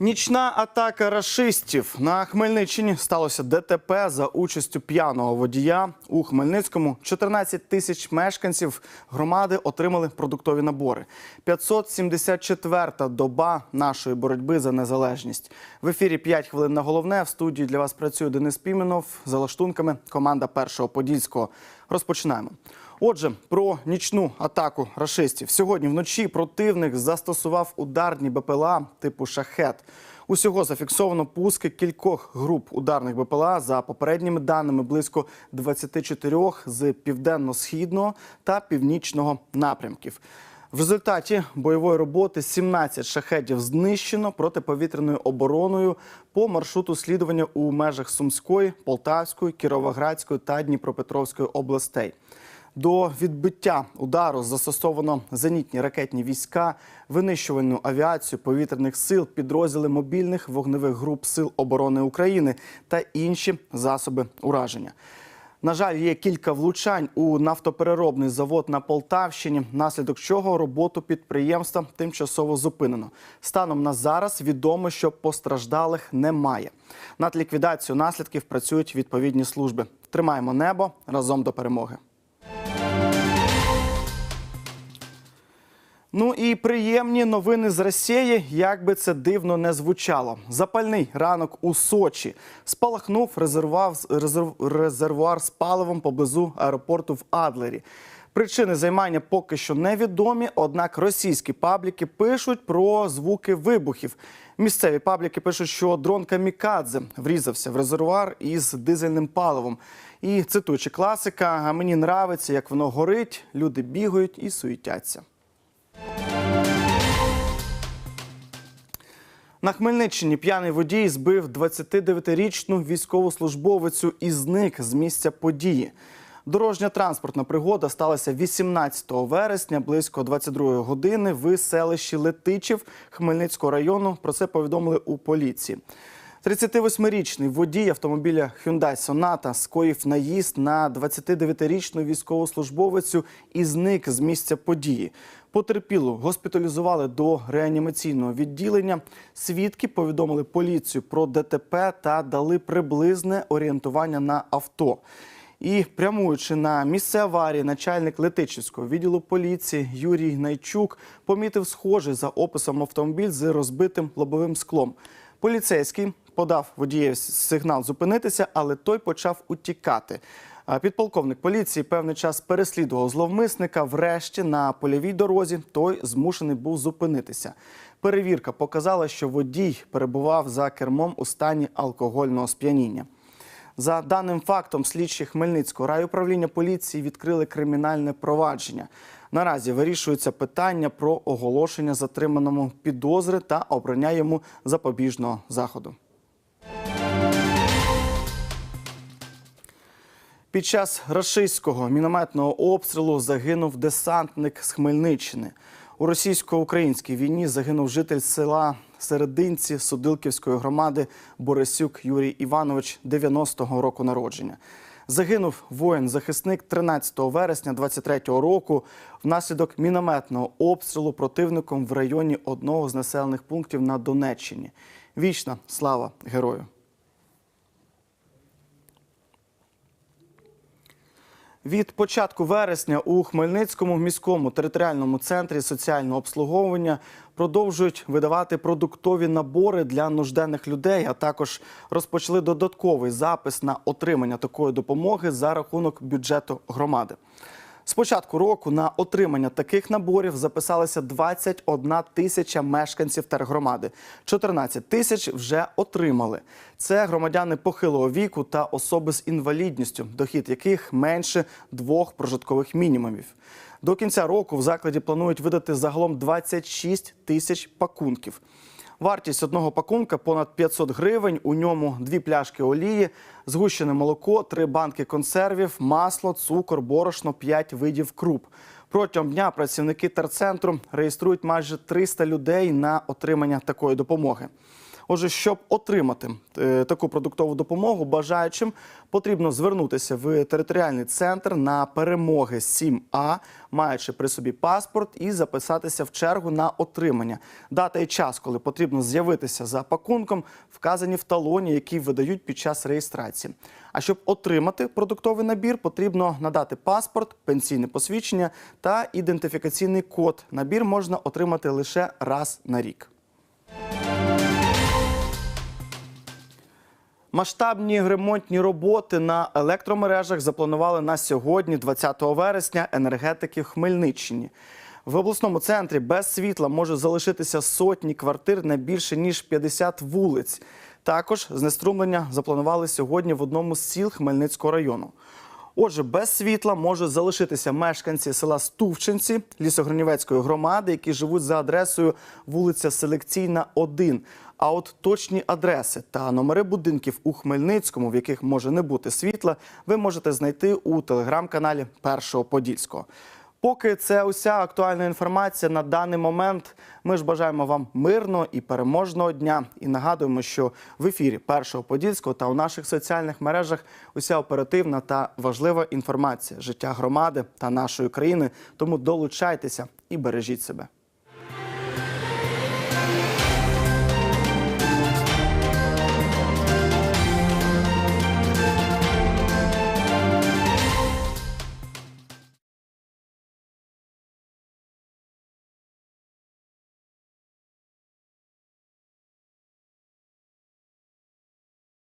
Нічна атака рашистів на Хмельниччині сталося ДТП за участю п'яного водія. У Хмельницькому 14 тисяч мешканців громади отримали продуктові набори. 574-та доба нашої боротьби за незалежність. В ефірі 5 хвилин на головне. В студії для вас працює Денис Піменов. За лаштунками команда першого подільського. Розпочинаємо. Отже, про нічну атаку рашистів. Сьогодні вночі противник застосував ударні БПЛА типу шахет. Усього зафіксовано пуски кількох груп ударних БПЛА за попередніми даними близько 24 з південно-східного та північного напрямків. В результаті бойової роботи 17 шахетів знищено протиповітряною обороною по маршруту слідування у межах Сумської, Полтавської, Кіровоградської та Дніпропетровської областей. До відбиття удару застосовано зенітні ракетні війська, винищувальну авіацію повітряних сил, підрозділи мобільних вогневих груп Сил оборони України та інші засоби ураження. На жаль, є кілька влучань у нафтопереробний завод на Полтавщині, наслідок чого роботу підприємства тимчасово зупинено. Станом на зараз відомо, що постраждалих немає. Над ліквідацією наслідків працюють відповідні служби. Тримаємо небо разом до перемоги. Ну і приємні новини з Росії, як би це дивно не звучало. Запальний ранок у Сочі спалахнув резервуар, резерв- резервуар з паливом поблизу аеропорту в Адлері. Причини займання поки що невідомі, однак російські пабліки пишуть про звуки вибухів. Місцеві пабліки пишуть, що дрон Камікадзе врізався в резервуар із дизельним паливом. І цитуючи класика, а мені нравиться, як воно горить, люди бігають і суетяться. На Хмельниччині п'яний водій збив 29-річну військовослужбовицю і зник з місця події. Дорожня транспортна пригода сталася 18 вересня близько 22 години в селищі Летичів Хмельницького району. Про це повідомили у поліції. 38-річний водій автомобіля Hyundai Sonata скоїв наїзд на 29-річну військовослужбовицю і зник з місця події. Потерпілу госпіталізували до реанімаційного відділення. Свідки повідомили поліцію про ДТП та дали приблизне орієнтування на авто. І прямуючи на місце аварії, начальник Летичівського відділу поліції Юрій Найчук помітив схожий за описом автомобіль з розбитим лобовим склом. Поліцейський подав водієві сигнал зупинитися, але той почав утікати. Підполковник поліції певний час переслідував зловмисника. Врешті на польовій дорозі той змушений був зупинитися. Перевірка показала, що водій перебував за кермом у стані алкогольного сп'яніння. За даним фактом, слідчі Хмельницького райуправління поліції відкрили кримінальне провадження. Наразі вирішується питання про оголошення затриманому підозри та обрання йому запобіжного заходу. Під час рашистського мінометного обстрілу загинув десантник з Хмельниччини. У російсько-українській війні загинув житель села Серединці Судилківської громади Борисюк Юрій Іванович 90-го року народження. Загинув воїн-захисник 13 вересня 23-го року внаслідок мінометного обстрілу противником в районі одного з населених пунктів на Донеччині. Вічна слава герою! Від початку вересня у Хмельницькому міському територіальному центрі соціального обслуговування продовжують видавати продуктові набори для нужденних людей, а також розпочали додатковий запис на отримання такої допомоги за рахунок бюджету громади. З початку року на отримання таких наборів записалися 21 тисяча мешканців тергромади. 14 тисяч вже отримали. Це громадяни похилого віку та особи з інвалідністю, дохід яких менше двох прожиткових мінімумів. До кінця року в закладі планують видати загалом 26 тисяч пакунків. Вартість одного пакунка понад 500 гривень. У ньому дві пляшки олії, згущене молоко, три банки консервів, масло, цукор, борошно, п'ять видів круп. Протягом дня працівники терцентру реєструють майже 300 людей на отримання такої допомоги. Отже, щоб отримати е, таку продуктову допомогу, бажаючим потрібно звернутися в територіальний центр на перемоги 7А, маючи при собі паспорт, і записатися в чергу на отримання. Дата і час, коли потрібно з'явитися за пакунком, вказані в талоні, який видають під час реєстрації. А щоб отримати продуктовий набір, потрібно надати паспорт, пенсійне посвідчення та ідентифікаційний код. Набір можна отримати лише раз на рік. Масштабні ремонтні роботи на електромережах запланували на сьогодні, 20 вересня, енергетики Хмельниччині. В обласному центрі без світла може залишитися сотні квартир на більше ніж 50 вулиць. Також знеструмлення запланували сьогодні в одному з сіл Хмельницького району. Отже, без світла можуть залишитися мешканці села Стувчинці Лісогронівецької громади, які живуть за адресою вулиця Селекційна, 1. А от точні адреси та номери будинків у Хмельницькому, в яких може не бути світла, ви можете знайти у телеграм-каналі Першого Подільського. Поки це уся актуальна інформація на даний момент. Ми ж бажаємо вам мирного і переможного дня. І нагадуємо, що в ефірі Першого Подільського та у наших соціальних мережах уся оперативна та важлива інформація життя громади та нашої країни. Тому долучайтеся і бережіть себе.